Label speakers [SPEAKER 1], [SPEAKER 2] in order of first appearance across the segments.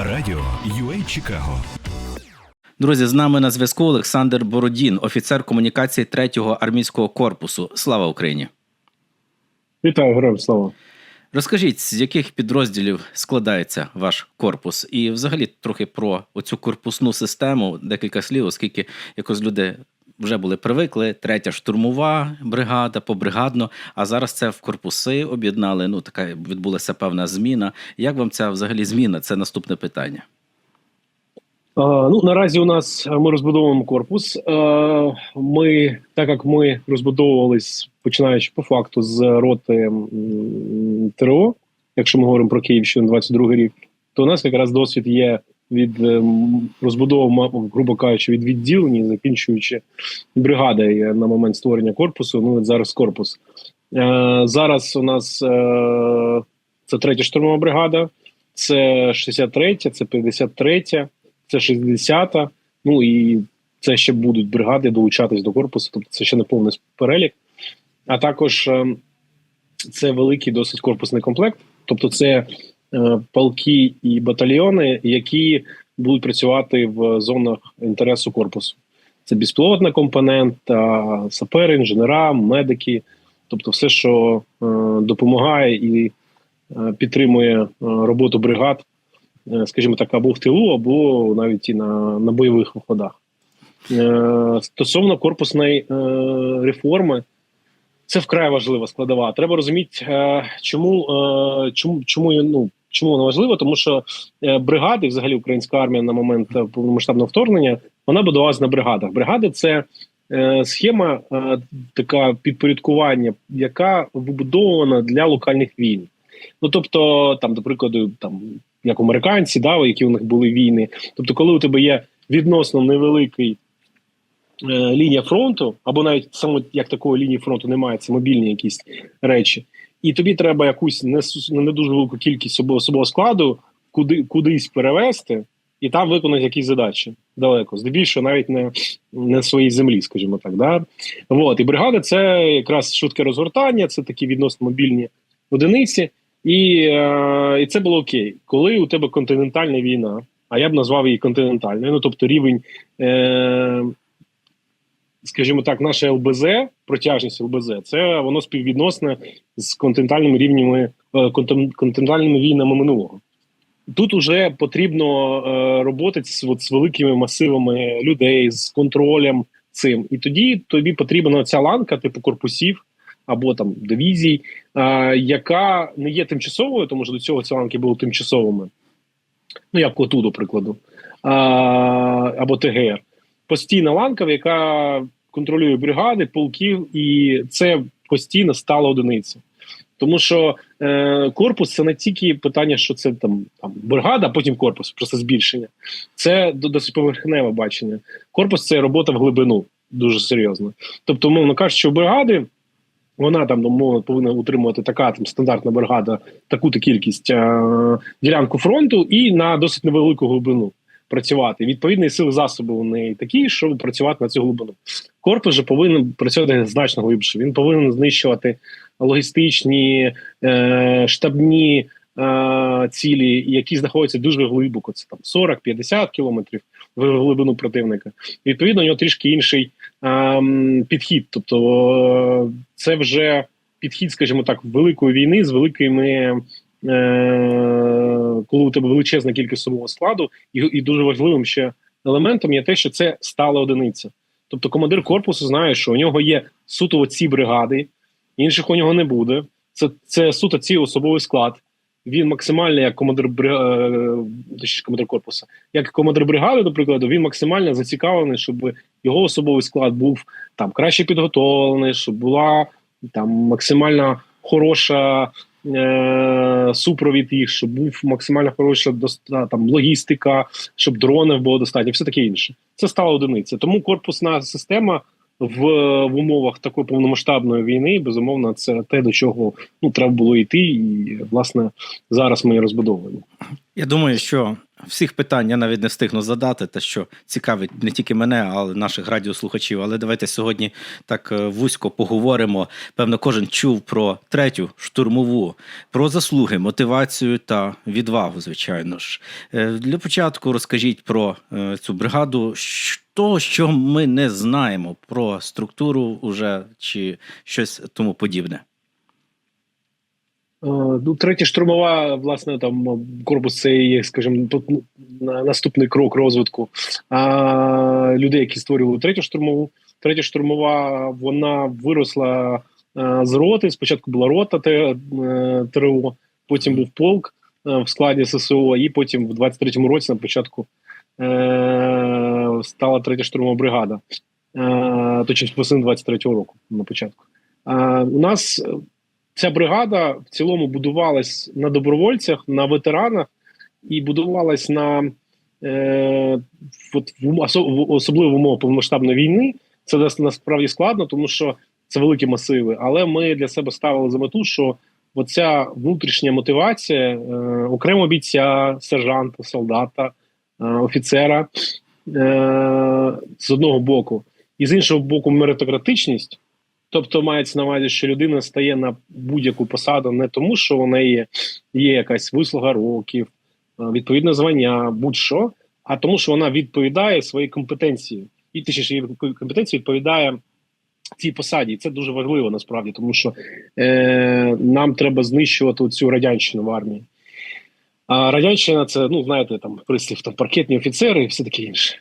[SPEAKER 1] Радіо UA Чикаго.
[SPEAKER 2] Друзі, з нами на зв'язку Олександр Бородін, офіцер комунікації 3-го армійського корпусу. Слава Україні!
[SPEAKER 3] Вітаю, героям слава.
[SPEAKER 2] Розкажіть, з яких підрозділів складається ваш корпус, і взагалі трохи про оцю корпусну систему, декілька слів, оскільки якось люди вже були привикли. Третя штурмова бригада, побригадно, а зараз це в корпуси об'єднали. Ну, така відбулася певна зміна. Як вам ця взагалі зміна? Це наступне питання.
[SPEAKER 3] Ну наразі у нас ми розбудовуємо корпус. Ми, так як ми розбудовувались, починаючи по факту з роти ТРО, якщо ми говоримо про Київщину 22 рік, то у нас якраз досвід є від ем, розбудови, грубо кажучи, від відділення, закінчуючи бригадою на момент створення корпусу. Ну зараз корпус. Е, зараз у нас е, це третя штурмова бригада, це 63, це 53, це 60-та. Ну і це ще будуть бригади долучатись до корпусу, тобто це ще не повний перелік. А також е, це великий досить корпусний комплект, тобто це е, полки і батальйони, які будуть працювати в зонах інтересу корпусу. Це безпілотна компонента, сапери, інженера, медики, тобто все, що е, допомагає і е, підтримує е, роботу бригад, е, скажімо так, або в тилу, або навіть і на, на бойових виходах. Е, Стосовно корпусної е, реформи, це вкрай важлива складова. Треба розуміти, е, чому, е, чому, чому, ну, чому вона важлива, тому що е, бригади, взагалі, українська армія на момент е, повномасштабного вторгнення, вона будувалася на бригадах. Бригади це е, схема така підпорядкування, яка вибудована для локальних війн. Ну тобто, там, до прикладу, там як американці, да, які у них були війни. Тобто, коли у тебе є відносно невеликий лінія фронту, або навіть саме як такої лінії фронту немає, це мобільні якісь речі, і тобі треба якусь не, не дуже велику кількість особового, складу куди, кудись перевести, і там виконати якісь задачі далеко, здебільшого навіть не, не своїй землі, скажімо так. Да? От, і бригада це якраз швидке розгортання, це такі відносно мобільні одиниці. І, е, і це було окей. Коли у тебе континентальна війна, а я б назвав її континентальною, ну тобто рівень, е, скажімо так, наше ЛБЗ, протяжність ЛБЗ, це воно співвідносне з континентальними рівнями, е, континентальними війнами минулого. Тут уже потрібно е, роботи з, от, з великими масивами людей, з контролем цим. І тоді тобі потрібна ця ланка, типу корпусів або там дивізій, е, яка не є тимчасовою, тому що до цього ці ланки були тимчасовими. Ну, як КОТУ, до прикладу, а, або ТГР. Постійна ланка, яка контролює бригади, полків, і це постійно стала одиниця. Тому що е, корпус це не тільки питання, що це там, там бригада, а потім корпус, просто збільшення. Це до- досить поверхневе бачення. Корпус це робота в глибину, дуже серйозно. Тобто, умовно кажучи, що бригади вона там умовно повинна утримувати така там стандартна бригада, таку-то кількість е, ділянку фронту і на досить невелику глибину працювати. Відповідно, і сили засоби у неї такі, щоб працювати на цю глибину. Корпус же повинен працювати значно глибше. Він повинен знищувати логістичні, е, штабні е, цілі, які знаходяться дуже глибоко. Це там 40-50 кілометрів в глибину противника. Відповідно, у нього трішки інший ем, підхід. Тобто, е, це вже підхід, скажімо так, великої війни з великими. Е, коли у тебе величезна кількість особового складу, і, і дуже важливим ще елементом є те, що це стала одиниця. Тобто командир корпусу знає, що у нього є суто ці бригади, інших у нього не буде. Це, це суто ці особовий склад. Він максимально як командир бригади, точніше, командир корпусу, як командир бригади, до прикладу, він максимально зацікавлений, щоб його особовий склад був там краще підготовлений, щоб була там максимально хороша е- супровід їх, щоб був максимально хороша там логістика, щоб дронів було достатньо, все таке інше. Це стало одиниця. Тому корпусна система в, в умовах такої повномасштабної війни, безумовно, це те, до чого ну треба було йти, і власне зараз ми розбудовуємо.
[SPEAKER 2] Я думаю, що всіх питань я навіть не встигну задати, те, що цікавить не тільки мене, але наших радіослухачів. Але давайте сьогодні так е, вузько поговоримо. Певно, кожен чув про третю штурмову, про заслуги, мотивацію та відвагу, звичайно ж. Е, Для початку розкажіть про е, цю бригаду. Що, що ми не знаємо про структуру уже чи щось тому подібне.
[SPEAKER 3] Е, Ну, третя штурмова, власне, там корпус це є, скажімо, наступний крок розвитку. А людей, які створювали третю штурмову, третя штурмова, вона виросла е, з роти. Спочатку була рота е, ТРО, потім був полк е, в складі ССО, і потім в 23-му році на початку е, стала третя штурмова бригада. Е, Точніше, восени 23-го року на початку. Е, У нас ця бригада в цілому будувалась на добровольцях, на ветеранах і будувалась на е, от, в, особливо в умовах повномасштабної війни. Це нас- насправді складно, тому що це великі масиви. Але ми для себе ставили за мету, що оця внутрішня мотивація е, окремо бійця, сержанта, солдата, е, офіцера е, з одного боку, і з іншого боку, меритократичність. Тобто мається на увазі, що людина стає на будь-яку посаду не тому, що неї є, є якась вислуга років, е, відповідне звання, будь-що, а тому, що вона відповідає своїй компетенції, і точніше, її компетенції відповідає цій посаді. І це дуже важливо насправді, тому що е, нам треба знищувати цю радянщину в армії. А радянщина це, ну знаєте, там прислів там паркетні офіцери і все таке інше.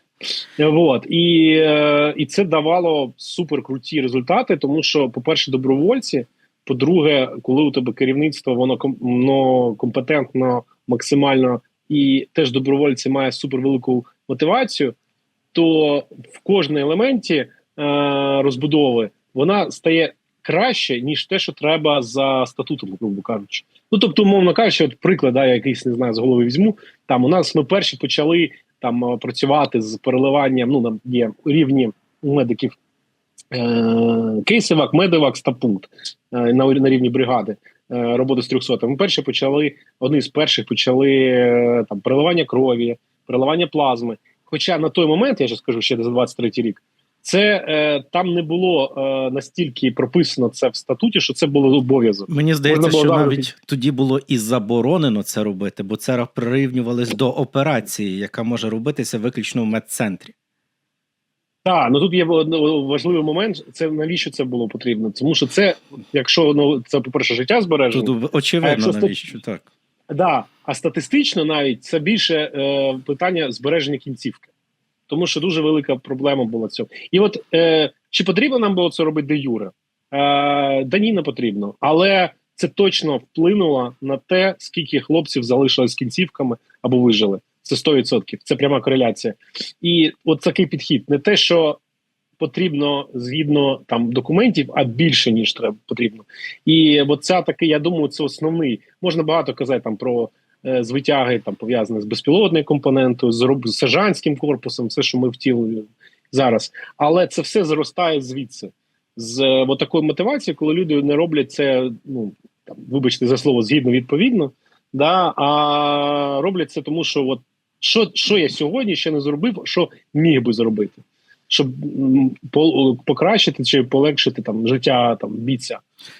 [SPEAKER 3] Вот. І, е, і це давало суперкруті результати, тому що, по-перше, добровольці. По-друге, коли у тебе керівництво, воно воно компетентно, максимально, і теж добровольці має супервелику мотивацію, то в кожному елементі е, розбудови вона стає краще, ніж те, що треба за статутом, грубо кажучи. Ну тобто, умовно кажучи, от приклад, да, я якийсь не знаю, з голови візьму. Там у нас ми перші почали там е, працювати з переливанням. Ну нам є рівні медиків е, кейсивак, медивак, стапункт е, на, на рівні бригади. е, Роботи з 300. Ми перші почали, одні з перших почали там переливання крові, переливання плазми. Хоча на той момент, я ще скажу, ще за 23 рік, це е, там не було е, настільки прописано це в статуті, що це було обов'язок.
[SPEAKER 2] Мені здається, що навіть тоді було і заборонено це робити, бо це прирівнювалось до операції, яка може робитися виключно в медцентрі.
[SPEAKER 3] Так, ну тут є важливий момент. Це навіщо це було потрібно? Тому що це, якщо ну це по перше, життя збереження,
[SPEAKER 2] Тут
[SPEAKER 3] А
[SPEAKER 2] очевидно,
[SPEAKER 3] якщо
[SPEAKER 2] навіщо так.
[SPEAKER 3] Да, а статистично навіть це більше е, питання збереження кінцівки, тому що дуже велика проблема була цього. І от е, чи потрібно нам було це робити де юре? Е, да ні, не потрібно, але це точно вплинуло на те, скільки хлопців залишилось кінцівками або вижили. Це 100%. Це пряма кореляція. І от такий підхід, не те, що потрібно згідно там документів, а більше ніж треба потрібно. І от ця такий, я думаю, це основний. Можна багато казати там про звитяги, там пов'язані з безпілотною компонентою, з, сержантським корпусом, все, що ми втілюємо зараз. Але це все зростає звідси, з е, от такої мотивації, коли люди не роблять це, ну там, вибачте за слово, згідно відповідно, да, а роблять це тому, що от що, що я сьогодні ще не зробив, що міг би зробити. Щоб покращити чи полегшити там життя там бійця,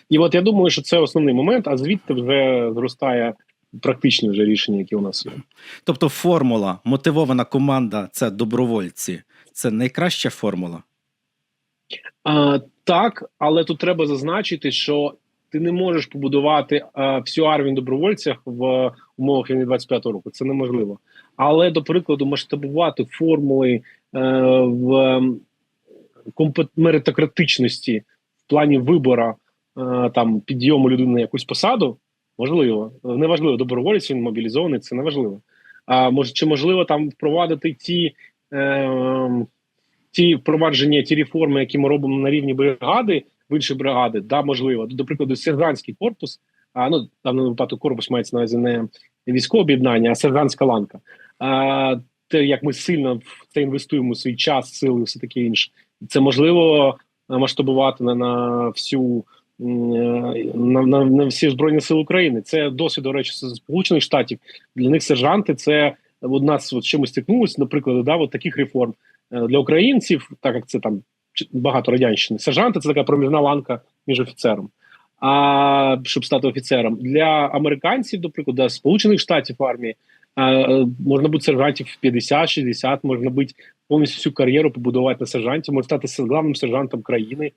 [SPEAKER 3] і от я думаю, що це основний момент. А звідти вже зростає практичне вже рішення, які у нас є.
[SPEAKER 2] Тобто, формула, мотивована команда це добровольці. Це найкраща формула.
[SPEAKER 3] А, так, але тут треба зазначити, що ти не можеш побудувати а, всю армію добровольців в умовах війни 25-го року. Це неможливо. Але до прикладу, масштабувати формули е, в ем, компет- меритократичності в плані вибора е, там підйому людини на якусь посаду можливо. Неважливо, доброволець він мобілізований, це неважливо. А може, чи можливо там впровадити ті. Е, ті впровадження, ті реформи, які ми робимо на рівні бригади в інші бригади, да, можливо. До прикладу, сержантський корпус, а ну в даному випадку корпус мається на увазі не військове об'єднання, а сержантська ланка. А, те, як ми сильно в це інвестуємо свій час, сили, все таке інше. Це можливо е, масштабувати на, на всю на, на, на всі збройні сили України. Це досвід, до речі, Сполучених Штатів. Для них сержанти це от нас от чимось стикнулися, наприклад, да, от таких реформ Е, для українців, так як це там багато радянщини, сержанти це така проміжна ланка між офіцером. А щоб стати офіцером для американців, наприклад, да, Сполучених Штатів армії е, е, можна бути сержантів 50-60, можна бути повністю всю кар'єру побудувати на сержанті, можна стати главним сержантом країни,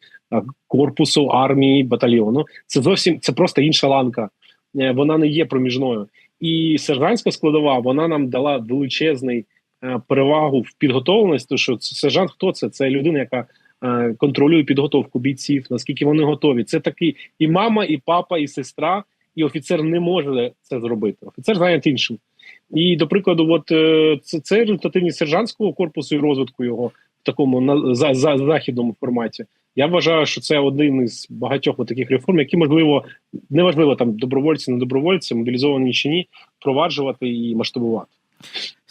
[SPEAKER 3] корпусу, армії, батальйону. Це зовсім це просто інша ланка. Е, Вона не є проміжною. І сержантська складова вона нам дала величезний е, перевагу в підготовленості. тому що сержант хто це? Це людина, яка е, контролює підготовку бійців, наскільки вони готові. Це такий і мама, і папа, і сестра, і офіцер не може це зробити. Офіцер зайнятий іншим. І до прикладу, от е, це, це результативність сержантського корпусу і розвитку його в такому на за, за західному форматі. Я вважаю, що це один із багатьох таких реформ, які можливо неважливо там добровольці, не добровольці, мобілізовані чи ні, впроваджувати і масштабувати.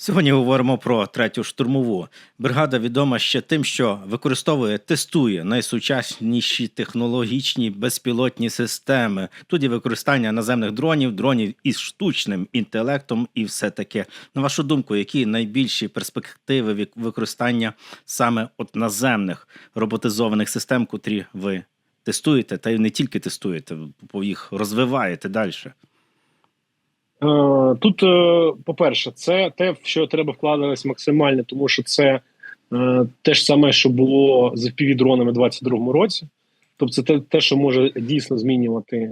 [SPEAKER 2] Сьогодні говоримо про третю штурмову. Бригада відома ще тим, що використовує, тестує найсучасніші технологічні безпілотні системи. Є використання наземних дронів, дронів із штучним інтелектом, і все таке. На вашу думку, які найбільші перспективи використання саме от наземних роботизованих систем, котрі ви тестуєте, та й не тільки тестуєте, бо їх розвиваєте далі.
[SPEAKER 3] Е, Тут, е, по-перше, це те, в що треба вкладатись максимально, тому що це е, те ж саме, що було з FPV-дронами у 22-му році. Тобто, це те, те, що може дійсно змінювати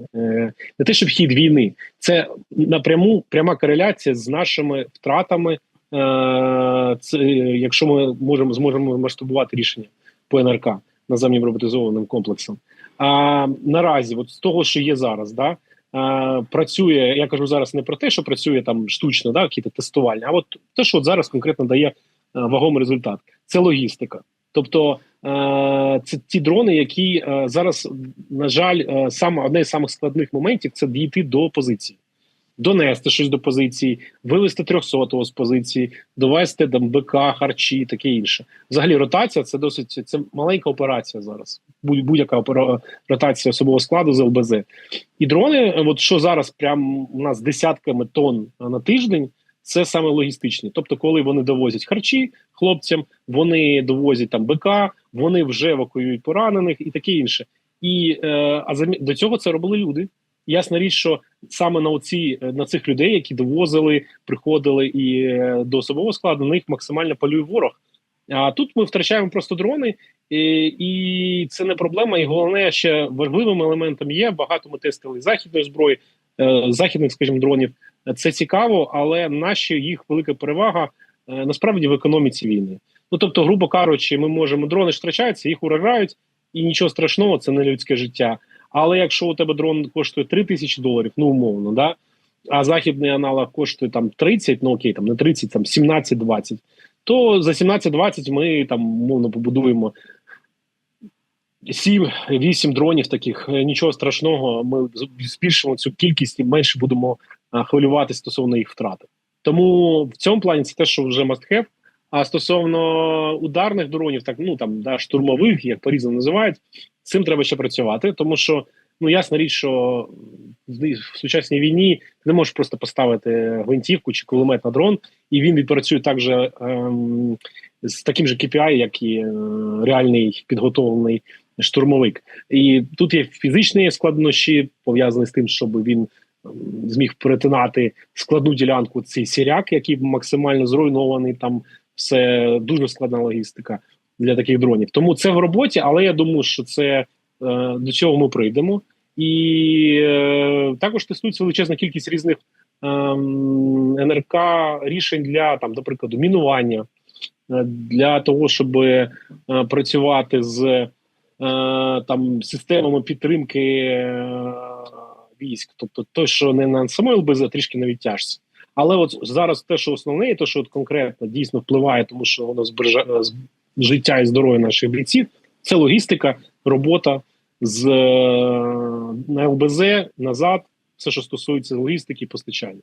[SPEAKER 3] не те, щоб хід війни, це напряму пряма кореляція з нашими втратами. Це, якщо ми можемо зможемо масштабувати рішення по НРК наземним роботизованим комплексом. А наразі, от з того, що є зараз, да, е, працює. Я кажу зараз не про те, що працює там штучно, да, якісь тестування, а от те, що от зараз конкретно дає е, вагомий результат, це логістика. Тобто е, це ті дрони, які е, зараз, на жаль, е, саме одне з самих складних моментів це дійти до позиції. Донести щось до позиції, вивести 300-го з позиції, довести там БК, харчі, таке інше. Взагалі, ротація це досить це маленька операція зараз. Будь- Будь-яка ротація особового складу з ЛБЗ. І дрони, от що зараз прям у нас десятками тонн на тиждень, це саме логістичні. Тобто, коли вони довозять харчі хлопцям, вони довозять там БК, вони вже евакуюють поранених і таке інше. І е, а до цього це робили люди. Ясна річ, що саме на оці на цих людей, які довозили, приходили і е, до особового складу, на них максимально полює ворог. А тут ми втрачаємо просто дрони, і, і це не проблема. І головне, ще важливим елементом є багато. Ми тестили західної зброї, е, західних, скажімо, дронів. Це цікаво, але наші їх велика перевага е, насправді в економіці війни. Ну тобто, грубо кажучи, ми можемо дрони ж втрачаються, їх уражають, і нічого страшного, це не людське життя. Але якщо у тебе дрон коштує 3 тисячі доларів, ну умовно, да а західний аналог коштує там 30, ну окей, там не 30, там 17-20, то за 17-20 ми там умовно побудуємо 7-8 дронів таких. Е, Нічого страшного. Ми збільшимо цю кількість і менше будемо а, хвилюватися стосовно їх втрати. Тому в цьому плані це те, що вже must have. А стосовно ударних дронів, так ну там да штурмових, як по різному називають, цим треба ще працювати, тому що ну ясна річ, що в в сучасній війні ти не можеш просто поставити гвинтівку чи кулемет на дрон, і він відпрацює так же ем, з таким же KPI, як і е, реальний підготовлений штурмовик. І тут є фізичні складнощі, пов'язані з тим, щоб він ем, зміг перетинати складну ділянку цей сіряк, який максимально зруйнований. Там все дуже складна логістика для таких дронів. Тому це в роботі, але я думаю, що це е, до цього ми прийдемо. І е, також тестується величезна кількість різних ем, НРК рішень для там, до прикладу, мінування, е, для того, щоб е, працювати з е, там системами підтримки е, військ. Тобто, то, що не на самої ЛБЗ, а трішки на відтяжці. Але от зараз те, що основне, і те, що от конкретно дійсно впливає, тому що воно збережає з- життя і здоров'я наших бійців, це логістика, робота з е, на ЛБЗ назад, все, що стосується логістики і постачання.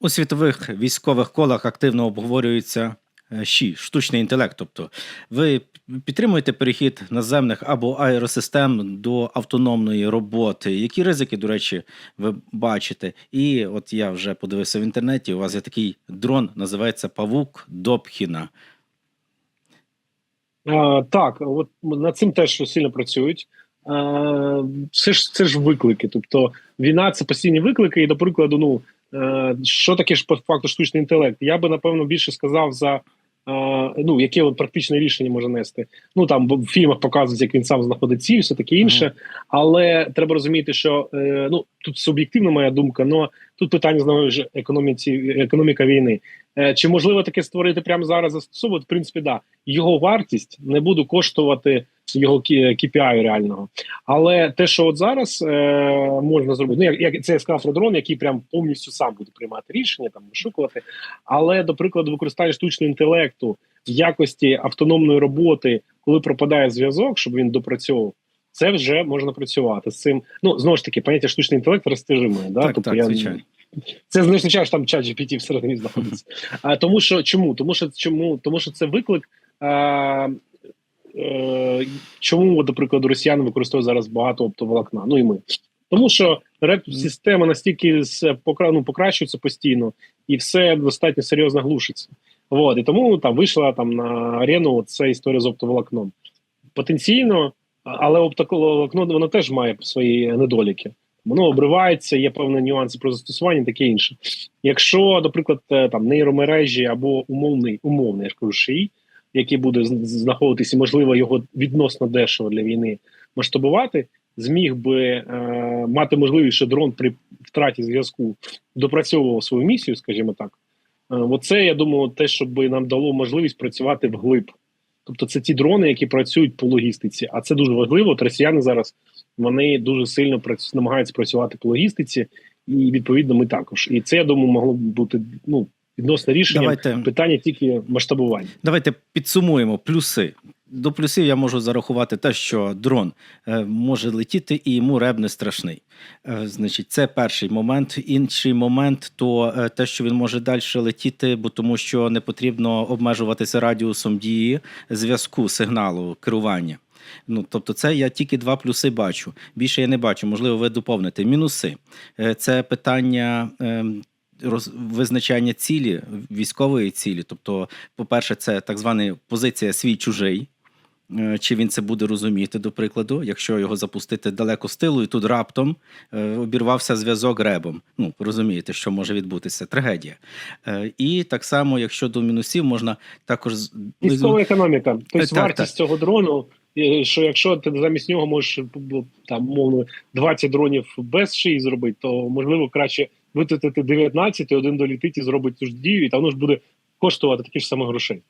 [SPEAKER 2] У світових військових колах активно обговорюється е, ЩІ, штучний інтелект. Тобто, ви підтримуєте перехід наземних або аеросистем до автономної роботи. Які ризики, до речі, ви бачите? І от я вже подивився в інтернеті. У вас є такий дрон, називається Павук Добхіна.
[SPEAKER 3] А, так, от над цим теж сильно працюють. А, це ж це ж виклики. Тобто війна це постійні виклики. І, до прикладу, ну е, що таке ж по факту штучний інтелект? Я би напевно більше сказав за е, ну яке от практичне рішення може нести. Ну там в фільмах показують, як він сам знаходить ціль, все таке інше. Але треба розуміти, що е, ну тут суб'єктивна моя думка, але тут питання знову ж економіці, економіка війни. Е, Чи можливо таке створити прямо зараз застосовувати? В принципі, да. Його вартість не буде коштувати його KPI реального. Але те, що от зараз е, можна зробити, ну як, як це я сказав про дрон, який прям повністю сам буде приймати рішення, там вишукувати. Але, до прикладу, використання штучного інтелекту в якості автономної роботи, коли пропадає зв'язок, щоб він допрацьовував. Це вже можна працювати з цим. Ну знову ж таки, поняття штучний інтелект розтяжиме. Да?
[SPEAKER 2] Так,
[SPEAKER 3] тобто
[SPEAKER 2] так,
[SPEAKER 3] я,
[SPEAKER 2] звичайно.
[SPEAKER 3] Це не означає, що там чат GPT всередині знаходиться. А тому що чому? Тому що чому? Тому що це виклик. А, чому, до прикладу, росіяни використовують зараз багато оптоволокна? Ну і ми. Тому що реп-система настільки ну, покращується постійно, і все достатньо серйозно глушиться. От, і тому там вийшла там на арену ця історія з оптоволокном. Потенційно, але оптоволокно воно теж має свої недоліки. Воно обривається, є певні нюанси про застосування, таке інше. Якщо, наприклад, е, там нейромережі або умовний, умовний, я ж кажу, шиї, який буде знаходитися, можливо, його відносно дешево для війни масштабувати, зміг би е, мати можливість, що дрон при втраті зв'язку допрацьовував свою місію, скажімо так. Е, оце, я думаю, те, щоб нам дало можливість працювати вглиб. Тобто, це ті дрони, які працюють по логістиці. А це дуже важливо. От росіяни зараз вони дуже сильно працю- намагаються працювати по логістиці, і відповідно ми також. І це я думаю, могло б бути ну відносно рішення.
[SPEAKER 2] Давайте
[SPEAKER 3] Питання тільки масштабування.
[SPEAKER 2] Давайте підсумуємо плюси. До плюсів я можу зарахувати те, що дрон е, може летіти і йому реб не страшний. Е, значить, це перший момент. Інший момент то е, те, що він може далі летіти, бо тому що не потрібно обмежуватися радіусом дії зв'язку, сигналу, керування. Ну, тобто, це я тільки два плюси бачу. Більше я не бачу. Можливо, ви доповните. Мінуси це питання. Роз, визначання цілі, військової цілі. Тобто, по-перше, це так звана позиція свій чужий. Е, Чи він це буде розуміти, до прикладу, якщо його запустити далеко з тилу, і тут раптом е, обірвався зв'язок ребом. Ну, розумієте, що може відбутися. Трагедія. Е, І так само, якщо до мінусів, можна також
[SPEAKER 3] Військова економіка. Тобто
[SPEAKER 2] так,
[SPEAKER 3] вартість цього дрону, що якщо ти замість нього можеш там мовно 20 дронів без шиї зробити, то можливо краще витратити 19 і один долітить і зробить ту ж дію, і там воно ж буде коштувати такі ж саме грошей.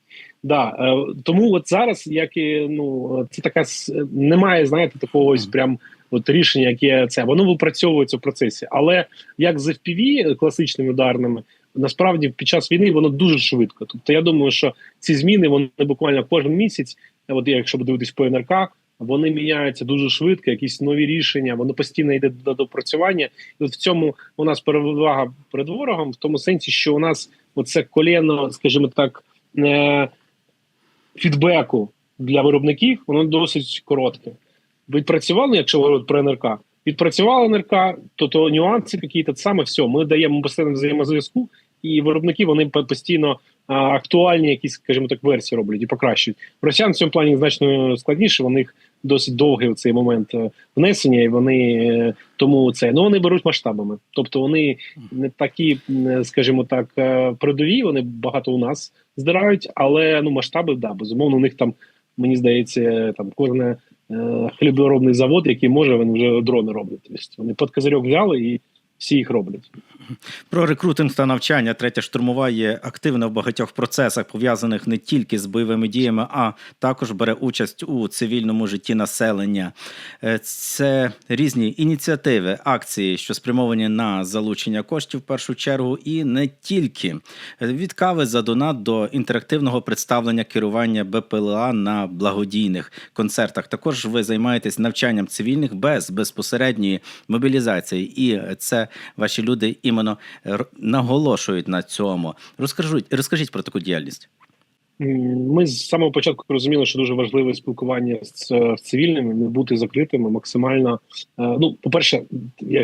[SPEAKER 3] Да, е, тому от зараз, як і ну це така немає, знаєте, такого ось прям. От рішення, яке це воно випрацьовується в процесі, але як з FPV класичними ударними, насправді під час війни воно дуже швидко. Тобто, я думаю, що ці зміни вони буквально кожен місяць. От якщо подивитись по НРК, вони міняються дуже швидко, якісь нові рішення, воно постійно йде до допрацювання. І от в цьому у нас перевага перед ворогом, в тому сенсі, що у нас оце коліно, скажімо так, е- фідбеку для виробників, воно досить коротке. Відпрацювали, якщо говорити про НРК, відпрацювали НРК, то то нюанси якісь саме все. Ми даємо постійно взаємозв'язку, і виробники вони по- постійно актуальні, якісь, скажімо так, версії роблять і покращують. Росіян в цьому плані значно складніше. У них досить довгий цей момент е, внесення, і вони е, тому це ну вони беруть масштабами. Тобто вони не такі, скажімо так, е, передові. Вони багато у нас здирають, але ну масштаби, да, безумовно, у них там мені здається, там кожне е, хліборобний завод, який може, він вже дрони роблять. Тобто вони під козирьок взяли і всі їх роблять.
[SPEAKER 2] Про рекрутинг та навчання третя штурмова є активна в багатьох процесах, пов'язаних не тільки з бойовими діями, а також бере участь у цивільному житті населення. Е, Це різні ініціативи, акції, що спрямовані на залучення коштів в першу чергу, і не тільки Е, від кави за донат до інтерактивного представлення керування БПЛА на благодійних концертах. Також ви займаєтесь навчанням цивільних без безпосередньої мобілізації, і це ваші люди іменно р- наголошують на цьому. Розкажіть, розкажіть про таку діяльність.
[SPEAKER 3] Ми з самого початку розуміли, що дуже важливе спілкування з, е, з цивільними, не бути закритими, максимально. е, Ну, по-перше,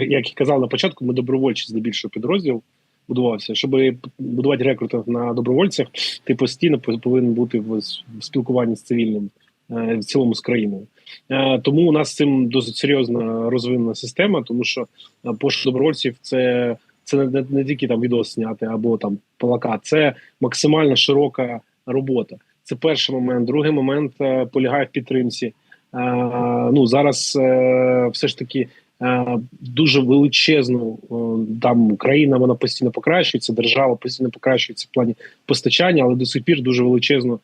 [SPEAKER 3] як і казав на початку, ми добровольчі здебільшого підрозділ будувався. Щоб будувати рекрутинг на добровольцях, ти постійно пов- повинен бути в, спілкуванні з цивільним е, в цілому з країною. Е, Тому у нас з цим досить серйозна розвинена система, тому що е, пошук добровольців це. Це не, не, тільки там відео зняти або там плакат, це максимально широка робота. Це перший момент. Другий момент е, полягає в підтримці. Ну зараз все ж таки дуже величезну там країна вона постійно покращується, держава постійно покращується в плані постачання, але до сих пір дуже величезну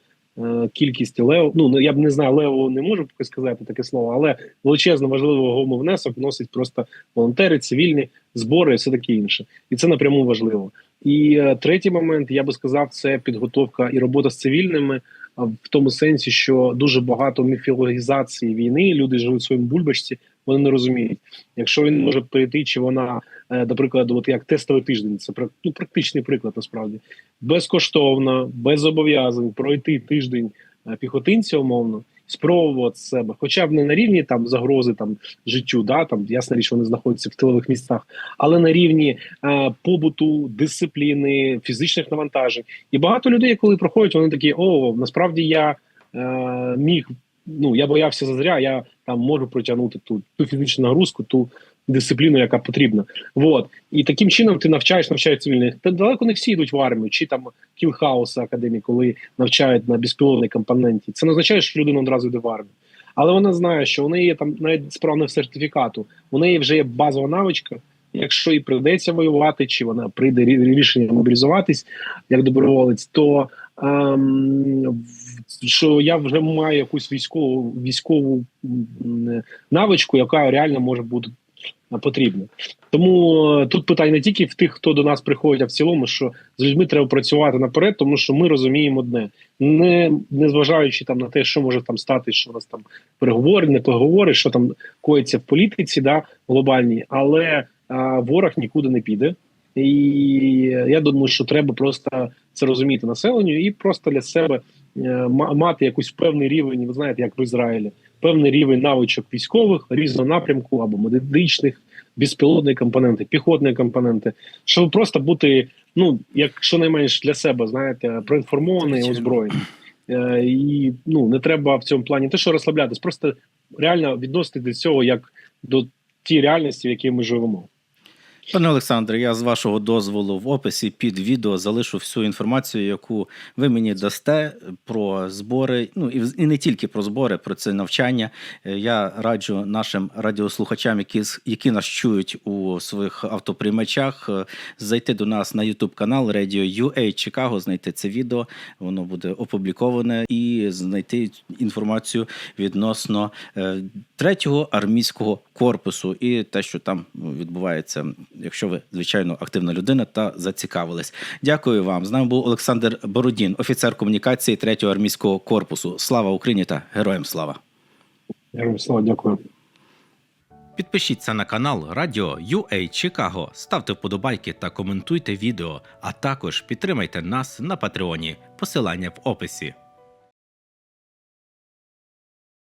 [SPEAKER 3] кількість лев. Ну я б не знаю, лево не можу поки сказати таке слово, але величезно важливий вагомий внесок вносить просто волонтери, цивільні збори і все таке інше, і це напряму важливо. І е, третій момент, я би сказав, це підготовка і робота з цивільними в тому сенсі, що дуже багато міфологізації війни. Люди живуть в своєму бульбашці, вони не розуміють. Якщо він може прийти, чи вона, е, до прикладу, от як тестовий тиждень, це ну, практичний приклад насправді безкоштовно, без зобов'язань пройти тиждень е, піхотинця, умовно. Спробувати себе, хоча б не на рівні там загрози там життю, да там ясна річ, вони знаходяться в тилових місцях, але на рівні е, побуту, дисципліни, фізичних навантажень. І багато людей, коли проходять, вони такі: о, насправді я е, міг. Ну я боявся зазря, я там можу протягнути ту, ту фізичну нагрузку, ту дисципліну, яка потрібна. Вот. І таким чином ти навчаєш, навчаєш цивільних. Та далеко не всі йдуть в армію, чи там кілхаус академії, коли навчають на безпілотній компоненті. Це не означає, що людина одразу йде в армію. Але вона знає, що у неї є там навіть справа не в сертифікату, у неї вже є базова навичка. Якщо і прийдеться воювати, чи вона прийде рішення мобілізуватись як доброволець, то ем, що я вже маю якусь військову військову навичку, яка реально може бути е, потрібна. Тому е, тут питання не тільки в тих, хто до нас приходить, а в цілому, що з людьми треба працювати наперед, тому що ми розуміємо одне, не, не зважаючи там на те, що може там стати, що у нас там переговори, не переговори, що там коїться в політиці, да, глобальній, але а, ворог нікуди не піде. І я думаю, що треба просто це розуміти населенню і просто для себе е, мати якийсь певний рівень, ви знаєте, як в Ізраїлі, певний рівень навичок військових різного напрямку або медичних, безпілотні компоненти, піхотні компоненти, щоб просто бути, ну як щонайменш для себе, знаєте, проінформований, озброєний. Е, І ну не треба в цьому плані те, що розслаблятись, просто реально відносити до цього як до тій реальності, в якій ми живемо.
[SPEAKER 2] Пане Олександре, я з вашого дозволу в описі під відео залишу всю інформацію, яку ви мені дасте про збори. Ну і, не тільки про збори, про це навчання. Е, Я раджу нашим радіослухачам, які, які нас чують у своїх автоприймачах, е, зайти до нас на YouTube канал Radio UA Chicago, знайти це відео. Воно буде опубліковане і знайти інформацію відносно третього армійського корпусу і те, що там ну, відбувається, якщо ви звичайно активна людина та зацікавились. Дякую вам. З нами був Олександр Бородін, офіцер комунікації третього армійського корпусу. Слава Україні та героям слава!
[SPEAKER 3] Героям слава, дякую.
[SPEAKER 2] Підпишіться на канал Радіо UA Чикаго, ставте вподобайки та коментуйте відео, а також підтримайте нас на Патреоні. Посилання в описі.